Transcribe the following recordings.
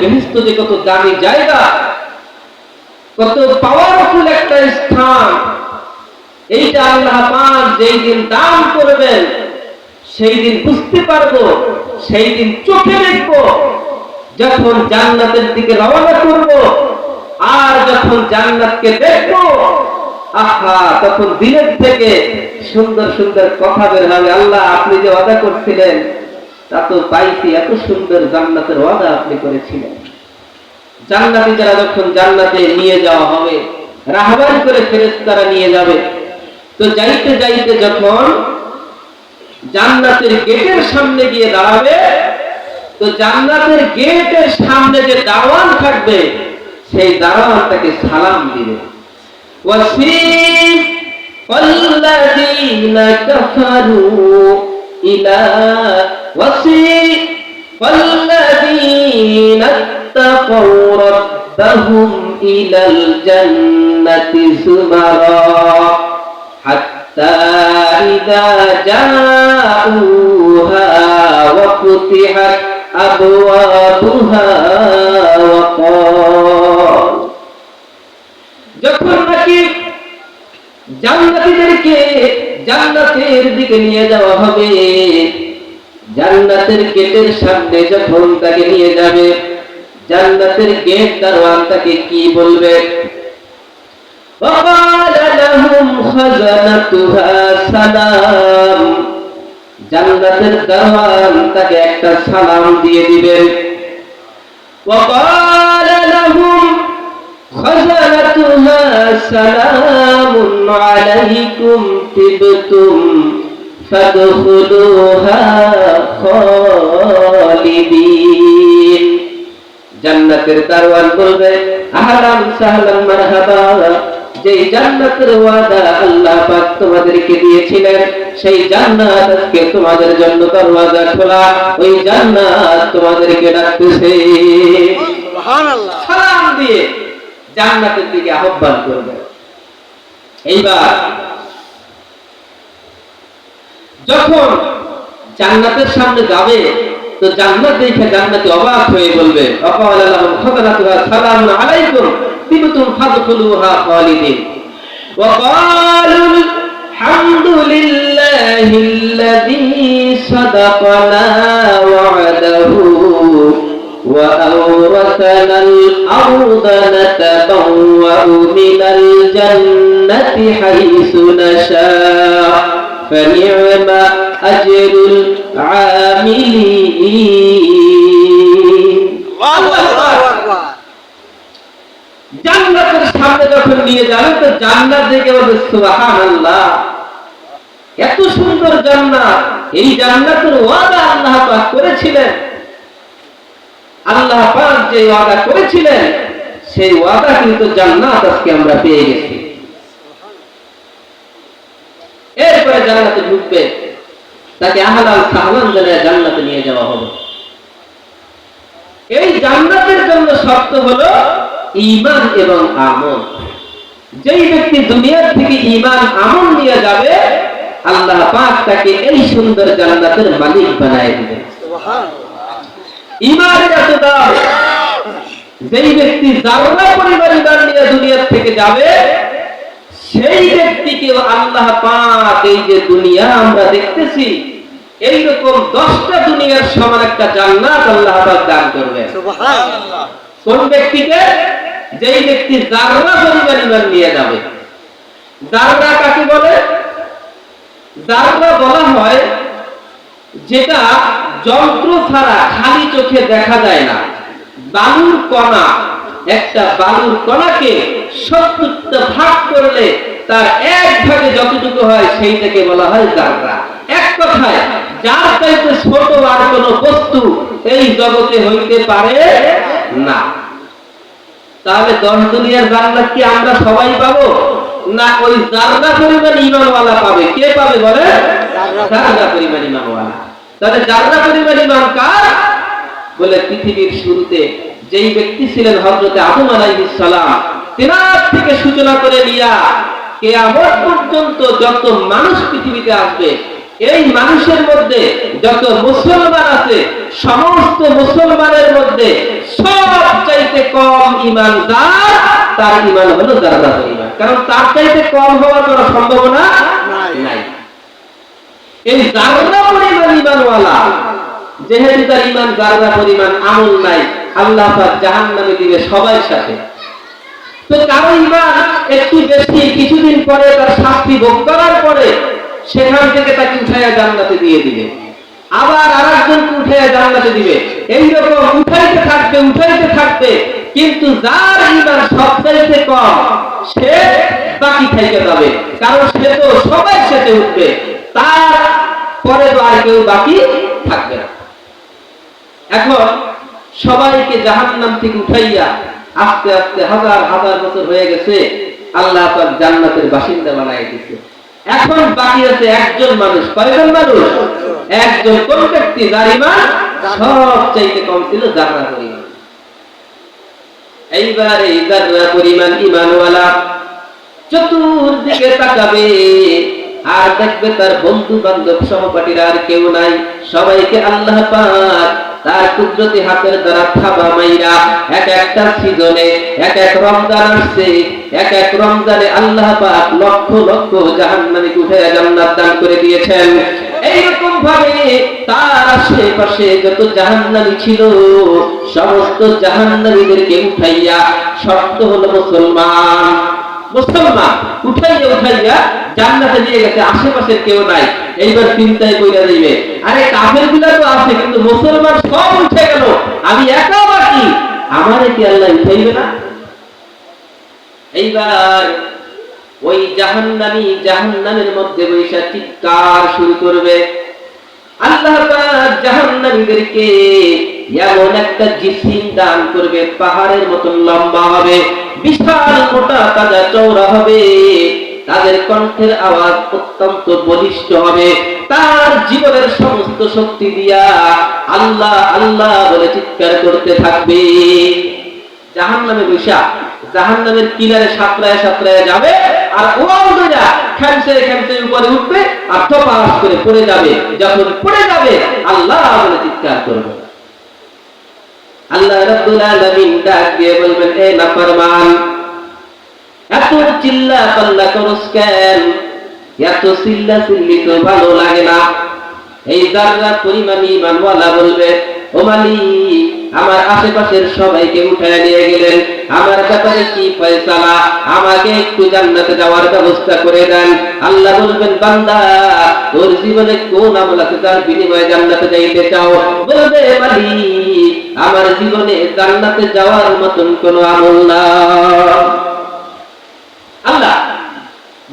বেহিস্ত যে কত দামি জায়গা, কত পাওয়ারফুল একটা স্থান, এইটা আল্লাহ যেই দিন দান করবেন, সেই দিন বুঝতে পারব, সেই দিন চোখে দেখব, যখন জান্নাতের দিকে রওনা করব, আর যখন জান্নাতকে দেখব, আহা, তখন দিনের থেকে সুন্দর সুন্দর কথা বের হবে। আল্লাহ, আপনি যে ওয়াদা করছিলেন তা তো পাইছি এত সুন্দর জান্নাতের ওয়াদা আপনি করেছিলেন জান্নাতি যারা যখন জান্নাতে নিয়ে যাওয়া হবে রাহবান করে ফেরেশতারা নিয়ে যাবে তো যাইতে যাইতে যখন জান্নাতের গেটের সামনে গিয়ে দাঁড়াবে তো জান্নাতের গেটের সামনে যে দাওয়ান থাকবে সেই দাওয়ান তাকে সালাম দিবে وسيق الذين كفروا إلى وسيق الذين اتقوا ربهم إلى الجنة زمرا حتى إذا جاءوها وفتحت أبوابها وقال যখন নাকি জান্নাতীদেরকে জান্নাতের দিকে নিয়ে যাওয়া হবে। জান্নাতের গেটের সামনে যখন তাকে নিয়ে যাবে, জান্নাতের গেট দারোয়ান তাকে কি বলবে? জান্নাতের দারোয়ান তাকে একটা সালাম দিয়ে দিবেন। خزنتها سلام عليكم طبتم فادخلوها خالدين জান্নাতের দারওয়ান বলবে আহলান সাহলান মারহাবা যেই জান্নাতের ওয়াদা আল্লাহ পাক তোমাদেরকে দিয়েছিলেন সেই জান্নাত আজকে তোমাদের জন্য দরওয়াজা খোলা ওই জান্নাত তোমাদেরকে ডাকতেছে সুবহানাল্লাহ সালাম দিয়ে জান্নাতের দিকে আহ্বান করবে। এইবার যখন জান্নাতের সামনে যাবে, তো জান্নাত দেখে জান্নাতে অবাক হয়ে বলবে সালামু আলাইকুম وأورثنا الأرض نتبوأ من الجنة حيث نشاء فنعم أجر العاملين আল্লাহু আকবার জান্নাতের সামনে যখন নিয়ে যাবে তো জান্নাত দেখে বলবে সুবহানাল্লাহ এত সুন্দর জান্নাত এই জান্নাতের ওয়াদা আল্লাহ পাক করেছিলেন আল্লাহ পাক যে ওয়াদা করেছিলেন, সেই ওয়াদা কিন্তু জান্নাত আজকে আমরা পেয়ে গেছি। এরপরে জান্নাতে ঢুকবে, তাকে আহলাল সাহলান জানায় জান্নাতে নিয়ে যাওয়া হবে। এই জান্নাতের জন্য শর্ত হলো ঈমান এবং আমল। যেই ব্যক্তি দুনিয়ার থেকে ঈমান, আমল নিয়ে যাবে, আল্লাহ পাক তাকে এই সুন্দর জান্নাতের মালিক বানায় দিবেন। ইমানের এত দাম যেই ব্যক্তি জাররা পরিবার ইমান নিয়ে দুনিয়ার থেকে যাবে সেই ব্যক্তিকে আল্লাহ পাক এই যে দুনিয়া আমরা দেখতেছি এইরকম দশটা দুনিয়ার সমান একটা জান্নাত আল্লাহ পাক দান সুবহানাল্লাহ। কোন ব্যক্তিকে? যেই ব্যক্তি জাররা পরিমাণ ইমান নিয়ে যাবে। জাররা কাকে বলে? জাররা বলা হয় যেটা যন্ত্র ছাড়া খালি চোখে দেখা যায় না। বালুর কণা, একটা বালুর কণাকে সত্তরটা ভাগ করলে তার এক ভাগে যতটুকু হয় সেইটাকে বলা হয় জাররা। এক কথায়, যার চাইতে ছোট আর কোনো বস্তু এই জগতে হইতে পারে না। তাহলে দশ দুনিয়ার জান্নাত কি আমরা সবাই পাবো? না, ওই জাররা পরিমাণ ইমানওয়ালা পাবে। কে পাবে বলে জাররা পরিমাণ ইমানওয়ালা। তাহলে জাররা পরিমাণ ইমান কার? বলে পৃথিবীর শুরুতে যেই ব্যক্তি ছিলেন হযরতে আদম আলাইহিস সালাম তেনার থেকে সূচনা করে নিয়া কেয়ামত পর্যন্ত যত মানুষ পৃথিবীতে আসবে এই মানুষের মধ্যে যত মুসলমান আছে সমস্ত মুসলমানের মধ্যে সব চাইতে ইমান যার তার ইমান হলো জাররা পরিমাণ কারণ তার চাইতে কম হওয়ার কোনো সম্ভাবনা নাই। এই জাররা পরিমাণ ইমানওয়ালা। যেহেতু তার ইমান জাররা পরিমাণ আমল নাই, আল্লাহ পাক দিবে সবার সাথে। তো কারও ইমান একটু বেশি কিছুদিন পরে তার শাস্তি ভোগ করার পরে সেখান থেকে তাকে উঠাইয়া জান্নাতে দিয়ে দিবে। আবার আর একজনকে উঠাইয়া জান্নাতে দিবে। এইরকম উঠাইতে থাকবে উঠাইতে থাকবে কিন্তু যার ইমান সবচাইতে কম সে বাকি থেকে যাবে। কারণ সে তো সবাই সাথে উঠবে। তার পরে তো আর কেউ বাকি থাকবে না। এখন সবাইকে জাহান্নাম থেকে উঠাইয়া আস্তে আস্তে হাজার হাজার বছর হয়ে গেছে, আল্লাহ পাক জান্নাতের বাসিন্দা বানাই দিচ্ছে এখন বাকি আছে একজন মানুষ। কয়জন মানুষ? একজন কোন ব্যক্তি? যার ইমান সব চাইতে কম ছিল পরিমাণ এইবার এই পরিমাণ ইমানওয়ালা চতুর্দিকে তাকাবে, আর দেখবে তার বন্ধু বান্ধব আর কেউ নাই। সবাইকে আল্লাহ পাক তার কুদরতি হাতের দ্বারা থাবা মাইরা এক একটা সিজনে, এক এক রমজান আসছে, এক এক রমজানে আল্লাহ পাক লক্ষ লক্ষ জাহান্নামী উঠে জান্নাত দান করে দিয়েছেন। এইরকম ভাবে তার আশেপাশে যত জাহান্নামী ছিল, সমস্ত জাহান্নামীদেরকে উঠাইয়া শর্ত হলো মুসলমান। মুসলমান, উঠাইয়া উঠাইয়া জান্নাতে নিয়ে গেছে, আশেপাশের কেউ নাই। এইবার চিন্তায় কইরা দিবে আরে কাফেরগুলা তো আছে, কিন্তু মুসলমান সব উঠে গেল। আমি একা বাকি। আমারে কি আল্লাহ উঠাইবে না? এইবার ওই জাহান্নামী জাহান্নামের মধ্যে বৈশা চিৎকার শুরু করবে। আল্লাহ জাহান্নামীদেরকে এমন একটা জিসিম দান করবে, পাহাড়ের মতন লম্বা হবে, বিশাল মোটা তাজা চৌড়া হবে। তাদের কণ্ঠের আওয়াজ অত্যন্ত বলিষ্ঠ হবে। তার জীবনের সমস্ত শক্তি দিয়া আল্লাহ আল্লাহ বলে চিৎকার করতে থাকবে। জাহান নামে বৈশা জাহান নামের কিনারে সাঁতরায় সাঁতরায় যাবে। আর ও আউদরা খেমসে খেমসে উপরে উঠবে আর টপাস করে পড়ে যাবে। যখন পড়ে যাবে, আল্লাহ বলে চিৎকার করবে। আল্লাহ বলবেন, এ নাফরমান, এত চিল্লা পাল্লা করস কেন? এত চিল্লা চিল্লি তো ভালো লাগে না। এই জাররা পরিমাণী মানওয়ালা বলবে আমার আশেপাশের সবাইকে উঠায় নিয়ে গেলেন। আমার ব্যাপারে কি ফয়সালা? আমাকে একটু জান্নাতে যাওয়ার ব্যবস্থা করে দেন। আল্লাহ বলবেন, বান্দা, তোর জীবনে কোন আমল আছে তার বিনিময়ে জান্নাতে যাইতে চাও? বলবে মালিক, আমার জীবনে জান্নাতে যাওয়ার মতন কোনো আমল না আল্লাহ,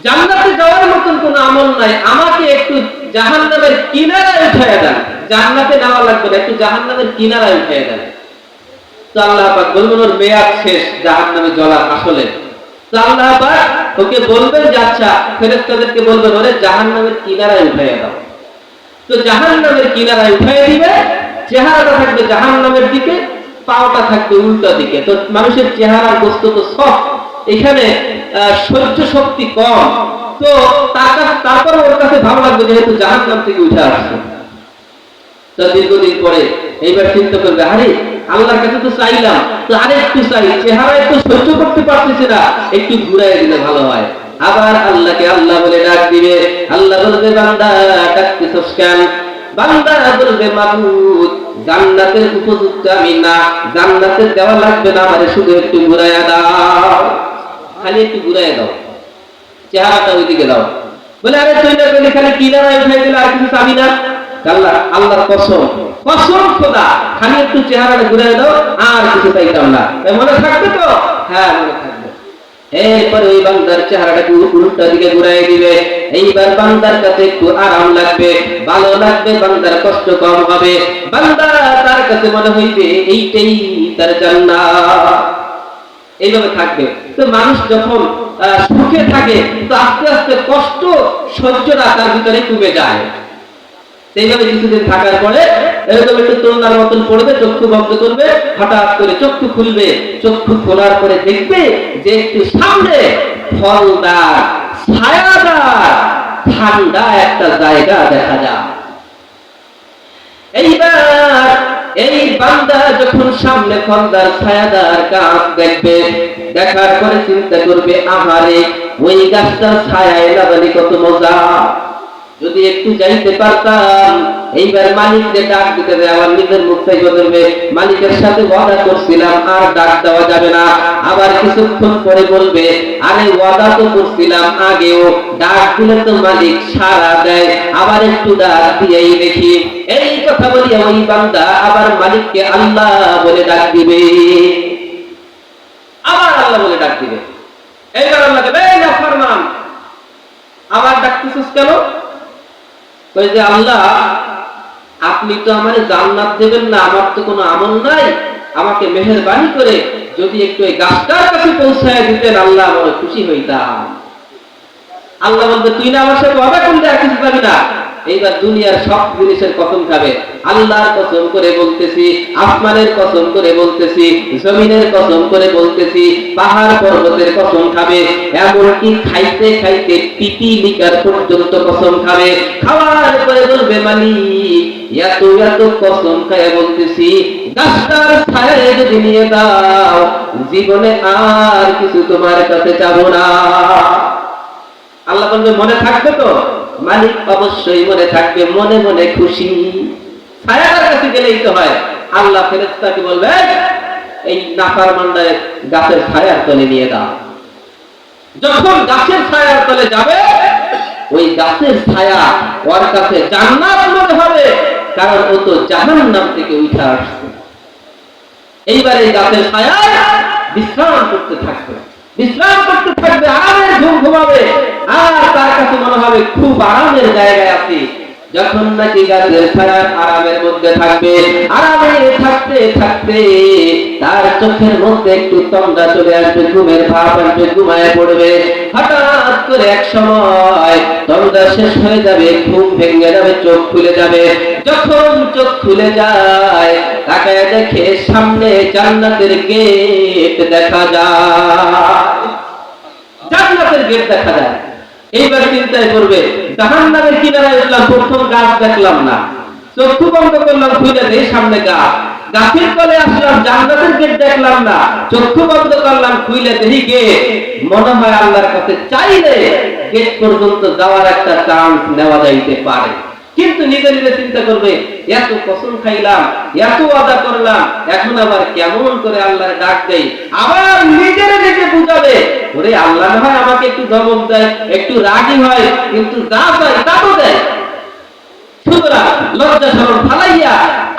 জান্নাতে যাওয়ার মতন কোন আমল নাই। আমাকে একটু জাহান্নামের কিনারায় উঠায় দেন। জান্নাতে নেওয়া লাগবে না, একটু জাহান্নামের কিনারায় উঠায় দেন। আল্লাহ পাক বলবেন ওর মেয়াদ শেষ, জাহান্নামে জ্বলার আসলে। তো আল্লাহ পাক ওকে বলবেন যে আচ্ছা ফেরেশতাদেরকে বলবেন, ওরে, জাহান্নামের কিনারায় উঠায় দাও। তো জাহান্নামের কিনারায় উঠায় দিবে, চেহারাটা থাকবে জাহান্নামের দিকে, পাওটা থাকবে উল্টো দিকে। তো মানুষের চেহারার বস্তু তো সব এখানে সহ্য শক্তি কম। তো তারপর ওর কাছে ভালো লাগবে যেহেতু জাহান্নাম থেকে উঠে দীর্ঘদিন পরে এইবার চিন্তা করবে, আরে, আল্লাহর কাছে তো চাইলাম, তো একটু চাই, চেহারা একটু সহ্য করতে পারতেছি না, একটু ঘুরাই দিলে ভালো হয়। আবার আল্লাহকে আল্লাহ বলে ডাক দিবে। আল্লাহ বলবে, বান্দা, ডাকতেছস কেন? বান্দা বলবে, মাবুদ, জান্নাতের উপযুক্ত আমি না, জান্নাতের দেওয়া লাগবে না, আমারে শুধু একটু ঘুরাইয়া দাও। খালি একটু ঘুরাইয়া দাও। চেহারাটা ওইদিকে দাও। বলে, আরে তুই না বলে খালি কিনারায় উঠাই দিলে আর কিছু চাবি না? আল্লাহ, আল্লাহর কসম। কসম খোদা, খালি একটু চেহারাটা ঘুরে দাও, আর কিছু চাইতাম না। মনে থাকবে তো? হ্যাঁ মনে থাকবে। এরপরে ওই বান্দার চেহারাটাকে উল্টা দিকে ঘুরাই দিবে। এইবার বান্দার কাছে একটু আরাম লাগবে, ভালো লাগবে, বান্দার কষ্ট কম হবে। বান্দা তার কাছে মনে হইবে, এইটাই তার জান্নাত। এইভাবে থাকবে। তো মানুষ যখন সুখে থাকে, তো আস্তে আস্তে কষ্ট, সহ্যটা তার ভিতরে কমে যায়। সেইভাবে কিছুদিন থাকার পরে এরকম একটু তরুণার মতন পড়বে, চক্ষু বন্ধ করবে, হঠাৎ করে চক্ষু খুলবে, চক্ষু খোলার পরে দেখবে যে একটু সামনে ফলদার, ছায়াদার, ঠান্ডা একটা জায়গা দেখা যায়। এইবার এই বান্দা যখন সামনে খন্দার ছায়াদার গাছ দেখবে, দেখার পরে চিন্তা করবে, আহারে, ওই গাছটার ছায়ায় লাগালি কত মজা। যদি একটু যাইতে পারতাম, এইবার মালিককে ডাক দিতে দেয় আমার নিজের মুখ থেকে ধরবে। মালিকের সাথে ওয়াদা করছিলাম, আর ডাক দেওয়া যাবে না। আবার কিছুক্ষণ পরে বলবে, আরে, ওয়াদা তো করছিলাম আগেও। ডাক দিলে তো মালিক সারা দেয়। আবার একটু ডাক দিয়েই দেখি। এই কথা বলিয়া ওই বান্দা আবার মালিককে আল্লাহ বলে ডাক দিবে। আবার আল্লাহ বলে ডাক দিবে। এইবার আল্লাহ দেবে এই না, ফরমান আবার ডাকতেছিস কেন? যে আল্লাহ, আপনি তো আমার জান্নাত দেবেন না, আমার তো কোনো আমল নাই। আমাকে মেহরবানি করে যদি একটু এই গাছটার কাছে পৌঁছায় দিতেন, আল্লাহ আমার খুশি হইতাম। আল্লাহ বলতে তুই না আমার সাথে অবাক করলে কিছু পাবি না। এইবার দুনিয়ার সব জিনিসের কসম খাবে। আল্লাহর কসম করে বলতেছি, আসমানের কসম করে বলতেছি, জমিনের কসম করে বলতেছি, পাহাড় পর্বতের কসম খাবে, এমনকি খাইতে খাইতে পিপি লিকার পর্যন্ত কসম খাবে। খাওয়ার পরে বলবে, মালিক, এত এত কসম খায় বলতেছি, গাছটার ছায় যদি নিয়ে দাও, জীবনে আর কিছু তোমার কাছে চাবো না। আল্লাহ বলবে, মনে থাকবে তো? মালিক অবশ্যই মনে থাকবে মনে মনে খুশি। ছায়ার কাছে গেলেই তো হয় আল্লাহ ফেরেস্তাকে বলবে "এই, নাফার মান্ডায় গাছের ছায়ার তলে নিয়ে দাও। যখন গাছের ছায়ার তলে যাবে ওই গাছের ছায়া ওর কাছে জান্নাত মনে হবে কারণ ও তো জাহান্নাম থেকে উঠে আসছে এইবার এই গাছের ছায়ায় বিশ্রাম করতে থাকবে। বিশ্রাম করতে থাকবে আরামের ঘুম ঘুমাবে। আর তার কাছে মনে হবে, খুব আরামের জায়গায় আছি। যখন নাকি গাছের ছায়ার আরামের মধ্যে থাকবে, আরামে থাকতে থাকতে তার চোখের মধ্যে একটু তন্দ্রা চলে আসবে, ঘুমের ভাব আসবে, ঘুমায় পড়বে। হঠাৎ করে এক সময় তন্দ্রা শেষ হয়ে যাবে, ঘুম ভেঙে যাবে, চোখ খুলে যাবে। যখন চোখ খুলে যায়, তাকায় দেখে সামনে জান্নাতের গেট দেখা যায়। জান্নাতের গেট দেখা যায়। এইবার চিন্তায় করবে জাহান নামের কিনারায় উঠলাম প্রথম গাছ দেখলাম না। চক্ষু বন্ধ করলাম খুঁজে দেই সামনে গাছ। গাছের তলে আসলাম, জান্নাতের গেট দেখলাম না। চক্ষু বন্ধ করলাম, খুইলে দেখি গে মনে হয় আল্লাহর কাছে চাইলে গেট পর্যন্ত যাওয়ার একটা চান্স নেওয়া যাইতে পারে। কিন্তু নিজে নিজে চিন্তা করবে, এত কসম খাইলাম, এত আদা করলাম, এখন আবার কেমন করে আল্লাহর ডাক দেই আবার নিজের নিজে বুঝাবে, ওরে আল্লাহ হয় আমাকে একটু ধমক দেয়, একটু রাগি হয়, কিন্তু যা চাই তা তো দেয়। সুতরাং লজ্জা শরম ফালাইয়া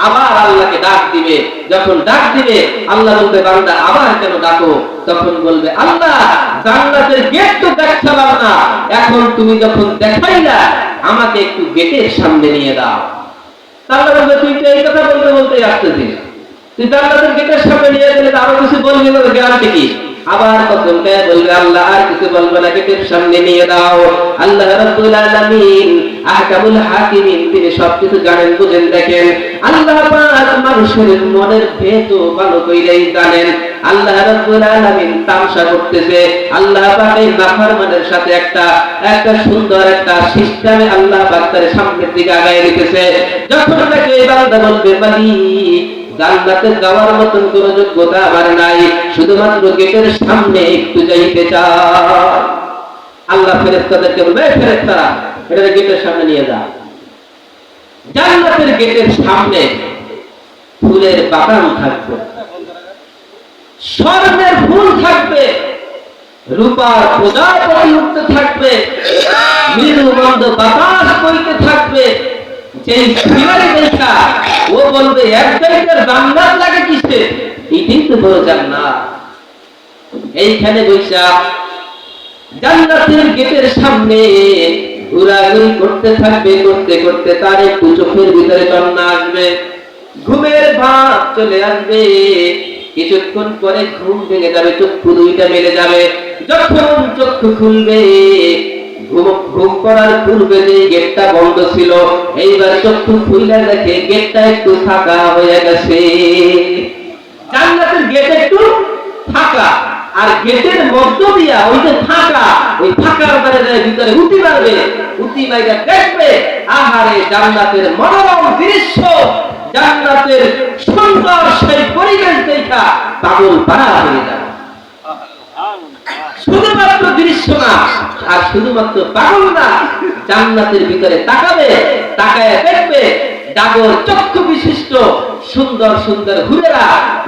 আবার আল্লাহকে ডাক দিবে। যখন ডাক দিবে, আল্লাহ তুমি যখন দেখাইলা আমাকে একটু গেটের সামনে নিয়ে দাও। তুই তো এই কথা বলতে বলতে আসতেছিস। তুই গেটের সামনে নিয়ে গেলে আরও কিছু বলবি গ্যারান্টি কি আবার কখন বলবে, আল্লাহ, আর কিছু বলবে না, গেটের সামনে নিয়ে দাও। আল্লাহ রাব্বুল আলামিন আহকামুল হাকিমিন, তিনি সবকিছু জানেন, বুঝেন, দেখেন। আল্লাহ পাক মানুষের মনের ভেদ ভালো কইরাই জানেন। আল্লাহ রাব্বুল আলামিন তামসা করতেছে। আল্লাহ পাক এই নাফরমানের সাথে একটা একটা সুন্দর একটা সিস্টেমে আল্লাহ পাক তার সামনের দিকে আগায় রেখেছে যখন তাকে বান্দা বলবে মালিক জান্নাতে যাওয়ার মতন কোন যোগ্যতা আমার নাই। শুধুমাত্র গেটের সামনে একটু যাইতে চাই। আল্লাহ ফেরেস্তাদেরকে বলবে, "এই ফেরেস্তারা এটা গেটের সামনে নিয়ে যা। জান্নাতের গেটের সামনে ফুলের বাগান থাকবে। স্বর্ণের ফুল থাকবে, রূপার প্রজাপতি উঠতে থাকবে মৃদু মন্দ বাতাস বইতে থাকবে। সেই সিনারি দেখা, ও বলবে, এক জায়গার জান্নাত লাগে কিসে? এটাই তো বড় জান্নাত এইখানে বৈশা, জান্নাতের গেটের সামনে ঘোরাঘুরি করতে থাকবে, করতে করতে তার একটু চোখের ভিতরে চন্না আসবে। ঘুমের ভাব চলে আসবে। কিছুক্ষণ পরে ঘুম ভেঙে যাবে, চক্ষু দুইটা মেলে যাবে। যখন চক্ষু খুলবে, ঘুম করার পূর্বে যে গেটটা বন্ধ ছিল, এইবার চক্ষু খুললে দেখে গেটটা একটু ফাঁকা হয়ে গেছে। জান্নাতের গেট একটু ফাঁকা, আর গেটের মধ্য দিয়া ওই যে ফাঁকা, ওই ফাঁকার যে ভিতরে উঠি মারবে উঠি মাইরা দেখবে, আহারে জান্নাতের মনোরম দৃশ্য জান্নাতের সুন্দর সেই পরিবেশ দেখা পাগল পাড়া হয়ে শুধুমাত্র দৃশ্য না, আর শুধুমাত্র পাগল না, জান্নাতের ভিতরে তাকাবে, তাকায় দেখবে ডাগর চক্ষু বিশিষ্ট সুন্দর সুন্দর হুরেরা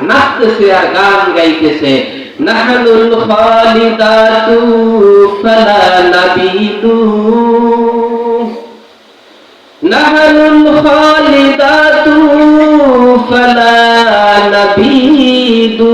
নাচতেছে আর গান গাইতেছে। নাহানুল খালিদাতু ফালা নাবিদু নাহানুল খালিদাতু ফালা নাবিদু